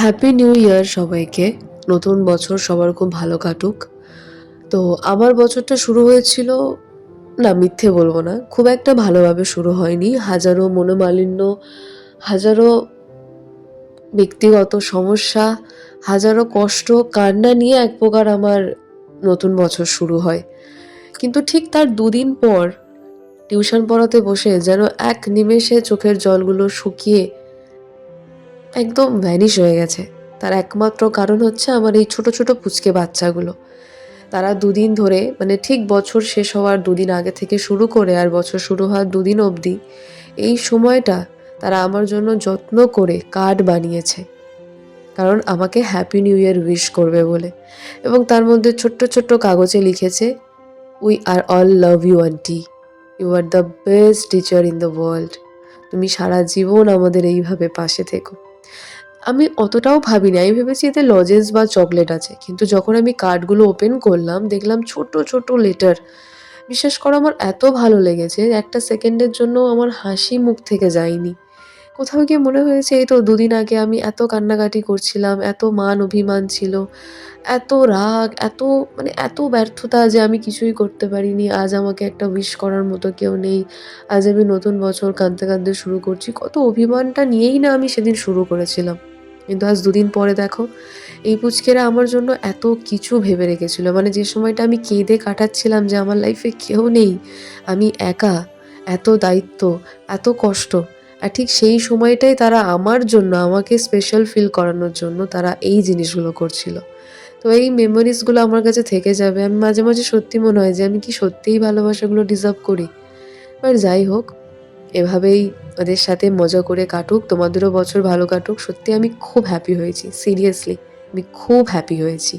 Happy new year সবাইকে। নতুন বছর সবার খুব ভালো কাটুক। তো আমার বছরটা শুরু হয়েছিল, না, মিথ্যে বলব না, খুব একটা ভালোভাবে শুরু হয়নি। হাজারো মনোমালিন্য, হাজারো ব্যক্তিগত সমস্যা, হাজারো কষ্ট, কান্না নিয়ে এক প্রকার আমার নতুন বছর শুরু হয়। কিন্তু ঠিক তার দুদিন পর, টিউশন পড়াতে বসে যেন এক নিমেষে চোখের জলগুলো শুকিয়ে একদম ভ্যানিশ হয়ে গেছে। তার একমাত্র কারণ হচ্ছে আমার এই ছোট ছোট পুচকে বাচ্চাগুলো। তারা দুদিন ধরে মানে ঠিক বছর শেষ হওয়ার দুদিন আগে থেকে শুরু করে আর বছর শুরু হওয়ার দুদিন অবধি, এই সময়টা তারা আমার জন্য যত্ন করে কার্ড বানিয়েছে। কারণ আমাকে হ্যাপি নিউ ইয়ার উইশ করবে বলে। এবং তার মধ্যে ছোট্ট ছোট্ট কাগজে লিখেছে we are all love you aunty you are the best teacher in the world তুমি সারা জীবন আমাদের এইভাবে পাশে থেকো। আমি অতটাও ভাবি না আমি ভেবেছি এতে লজেন্স বা চকলেট আছে। কিন্তু যখন আমি কার্ডগুলো ওপেন করলাম, দেখলাম ছোট ছোট লেটার। বিশেষ করে, আমার এত ভালো লেগেছে, একটা সেকেন্ডের জন্য আমার হাসি মুখ থেকে যায়নি। কোথাও গিয়ে মনে হয়েছে, এই তো দুদিন আগে আমি এত কান্নাকাটি করছিলাম, এত মান অভিমান ছিল, এত রাগ, এত মানে এত ব্যর্থতা যে আমি কিছুই করতে পারিনি, আজ আমাকে একটা উইশ করার মতো কেউ নেই, আজ আমি নতুন বছর কাঁদতে কাঁদতে শুরু করছি। কত অভিমানটা নিয়েই না আমি সেদিন শুরু করেছিলাম। কিন্তু আজ দুদিন পরে দেখো, এই পুচকেরা আমার জন্য এত কিছু ভেবে রেখেছিল। মানে যে সময়টা আমি কেঁদে কাটাচ্ছিলাম যে আমার লাইফে কেউ নেই, আমি একা, এত দায়িত্ব, এত কষ্ট আর ঠিক সেই সময়টাই তারা আমার জন্য, আমাকে স্পেশাল ফিল করানোর জন্য তারা এই জিনিসগুলো করছিল। তো এই মেমোরিজগুলো আমার কাছে থেকে যাবে। আমি মাঝে মাঝে সত্যি মনে হয় যে আমি কি সত্যিই ভালোবাসাগুলো ডিজার্ভ করি। বাট যাই হোক, এভাবেই ওদের সাথে মজা করে কাটুক, তোমাদেরও বছর ভালো কাটুক। সত্যি আমি খুব হ্যাপি হয়েছি সিরিয়াসলি আমি খুব হ্যাপি হয়েছি।